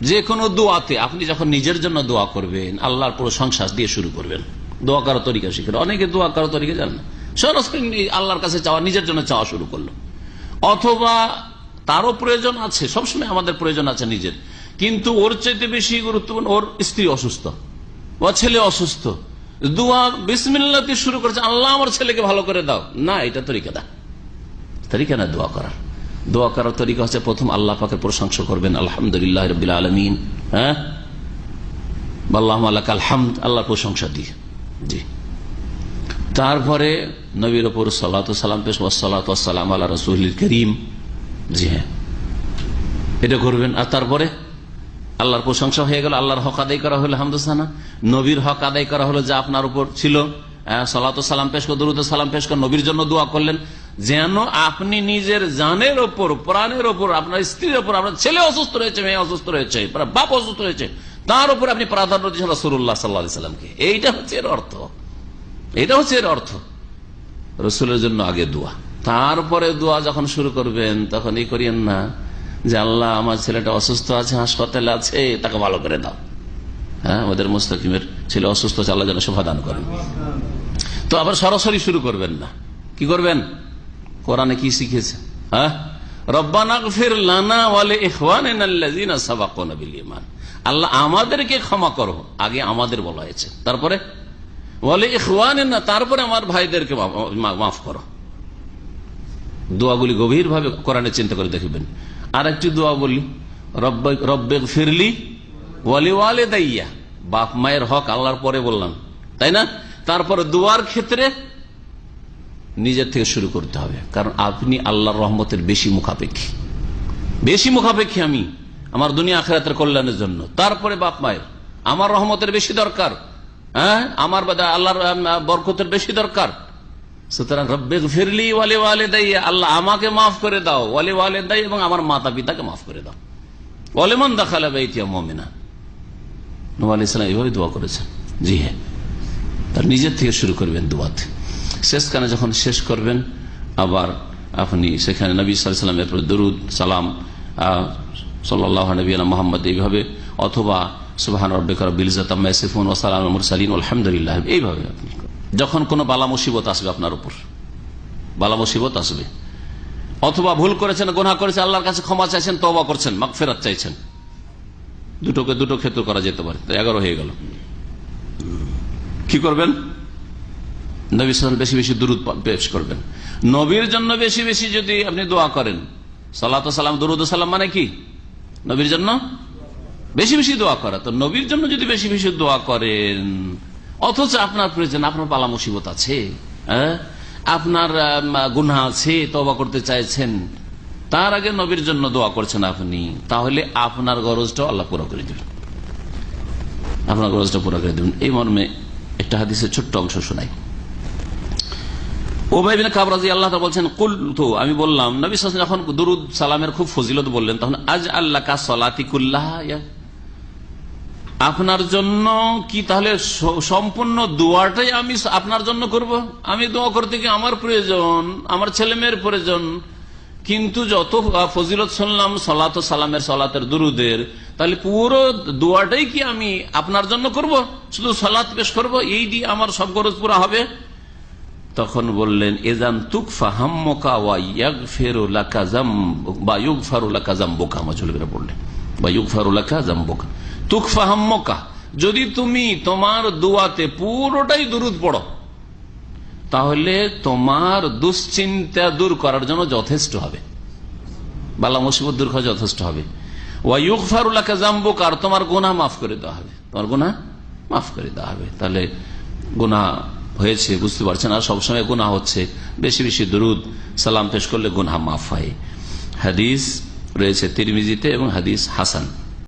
যে কোনো দোয়াতে আপনি যখন নিজের জন্য দোয়া করবেন, আল্লাহর প্রশংসা দিয়ে শুরু করবেন। দোয়া করার তরিকা শিখেন অনেকে দোয়া করার তরিকা জানেন না। সরাসরি আল্লাহর কাছে চাওয়া, নিজের জন্য চাওয়া শুরু করল। অথবা তারও প্রয়োজন আছে, সবসময় আমাদের প্রয়োজন আছে নিজের। কিন্তু ওর চাইতে বেশি গুরুত্বপূর্ণ, ওর স্ত্রী অসুস্থ ও ছেলে অসুস্থ। দোয়া বিসমিল্লাতে শুরু করেছে, আল্লাহ আমার ছেলেকে ভালো করে দাও। না, এটা তরিকা দা তরিকা না দোয়া করার। দোয়া করার তরিকা হচ্ছে প্রথম আল্লাহ পাকের প্রশংসা করবেন, আলহামদুলিল্লাহ রবিল আলমিন হ্যাঁ? আল্লাহ আলহামদ, আল্লাহর প্রশংসা দিয়ে। জি। তারপরে নবীর ওপর সালাত সালাম পেশ সালাত আল্লাহ রসুল করিম। জি হ্যাঁ। এটা করবেন। আর তারপরে আল্লাহর প্রশংসা হয়ে গেল, আল্লাহর হক আদায় করা হলো হামদুসানা নবীর হক আদায় করা হলো যা আপনার উপর ছিল। সালাত সালাম পেশ করে সালাম পেশ করে, নবীর জন্য দোয়া করলেন। যেন আপনি নিজের জানের ওপর, প্রাণের ওপর, আপনার স্ত্রীর ওপর, আপনার ছেলে অসুস্থ রয়েছে, মেয়ে অসুস্থ রয়েছে বাপ অসুস্থ রয়েছে, তার উপর আপনি প্রাধান্য দিচ্ছেন রসুল্লাহ সাল্লাহ সাল্লামকে। এইটা হচ্ছে এর অর্থ। এটা হচ্ছে এর অর্থ। রসুলের জন্য আগে দোয়া। তারপরে দোয়া যখন শুরু করবেন, তখন এই করিয়েন না যে, আল্লাহ, আমার ছেলেটা অসুস্থ আছে, হাসপাতালে আছে, তাকে ভালো করে দাও। হ্যাঁ আমাদের মুস্তাকিমের ছেলে অসুস্থ আছে, আল্লাহ যেন শোভা দান করেন। তো আবার সরাসরি শুরু করবেন না। কি করবেন? কোরআনে কি শিখেছে? হ্যাঁ? আল্লাহ আমাদেরকে ক্ষমা করো। আগে আমাদের বলা হয়েছে। তারপরে? বলে তারপরে আমার ভাইদেরকে মাফ করো। দোয়াগুলি কোরআনে চিন্তা করে দেখবেন। আর একটি দোয়া বলি, রব্বে ফিরলি ওয়ালি ওয়ালে দাইয়া বাপ মায়ের হক আল্লাহর পরে বললাম। তাই না? তারপরে দোয়ার ক্ষেত্রে নিজের থেকে শুরু করতে হবে। কারণ আপনি আল্লাহর রহমতের বেশি মুখাপেক্ষী। বেশি মুখাপেক্ষী আমি আমার দুনিয়া আখেরাতের কল্যাণের জন্য। তারপরে বাপ মায়ের। আমার রহমতের বেশি দরকার। হ্যাঁ? আমার আল্লাহর বরকতের বেশি দরকার। সুতরাং রব্বে ফিরলি ওয়ালে ওয়ালে দাই আল্লাহ আমাকে মাফ করে দাও। ওয়ালে ওয়ালে দাই এবং আমার মাতা পিতাকে মাফ করে দাও। ওয়ালেমন দেখালে বাইতিয়া মমিনা। নোয়া ইসলাম এইভাবে দোয়া করেছেন। জি হ্যাঁ। তার নিজের থেকে শুরু করবেন দোয়াতে। শেষ কানে যখন শেষ করবেন, আবার আপনি সেখানে নবী সাল্লামের দরুদ, সালাম সাল্লাহ নবী মোহাম্মদ এইভাবে, অথবা সুবাহান রব্বিকর বিলজাতাম্মা সিফুন ওসালাম মুরসালিন, আলহামদুলিল্লাহ, এইভাবে আপনি যখন কোনো বালা মুসিবত আসবে আপনার উপর, বালা মুসিবত আসবে। অথবা ভুল করেছেন গোনা করেছেন, আল্লাহর কাছে ক্ষমা চাইছেন তবা করছেন মাক ফেরত চাইছেন। দুটোকে দুটো ক্ষেত্র করা যেতে পারে, এগারো হয়ে গেল। কি করবেন? নবী সাল বেশি বেশি দূরত পেশ করবেন। নবীর জন্য বেশি বেশি যদি আপনি দোয়া করেন, সালাত সালাম, দরুদ সালাম মানে কি? নবীর জন্য বেশি বেশি দোয়া করা। তো নবীর জন্য যদি বেশি বেশি দোয়া করেন, অথচ আপনার প্রয়োজন, আপনার পালা মুসিবত আছে হ্যাঁ? আপনার গুনা আছে তবা করতে চাইছেন, তার আগে নবীর জন্য দোয়া করছেন আপনি, তাহলে আপনার গরজটা আল্লাহ পুরো করে দেবেন। আপনার গরজটা পুরো করে দেবেন। এই মর্মে একটা হাদিসের ছোট্ট অংশ শোনাই। আল্লাহ বলছেন কুল তো আমি বললাম, নবী যখন দুরুদ সালামের খুব ফজিলত বললেন, তখন আজ আল্লাহ কা আপনার জন্য কি তাহলে সম্পূর্ণ দোয়াটাই আমি আপনার জন্য করব? আমি দোয়া করতে কি আমার প্রয়োজন, আমার ছেলে মেয়ের প্রয়োজন। কিন্তু যত ফজিলত শুনলাম সলাত সালামের সলাতের দুরুদের, তাহলে পুরো দোয়াটাই কি আমি আপনার জন্য করব? শুধু সলাত পেশ করব? এই দিয়ে আমার সব খরচ পুরা হবে? তখন বললেন, এজান তুকফা হাম্মকা ওয়াইয়াগ তুকফা হাম্মকা, যদি তুমি তোমার দোয়াতে পুরোটাই দুরুদ পড়ো, তাহলে তোমার দুশ্চিন্তা দূর করার জন্য যথেষ্ট হবে। বালা মুসিবত দূর করা যথেষ্ট হবে। ওয়াইউক ফারুল্লাহকে জাম্বুক আর তোমার গোনা মাফ করে দেওয়া হবে। তোমার গোনা মাফ করে দেওয়া হবে। তাহলে গোনা হয়েছে, বুঝতে পারছেন? আর সবসময় গুণা হচ্ছে। বেশি বেশি দরুদ, সালাম পেশ করলে গুনা মাফ হয়। হাদিস রয়েছে তিরমিজিতে এবং হাদিস হাসান।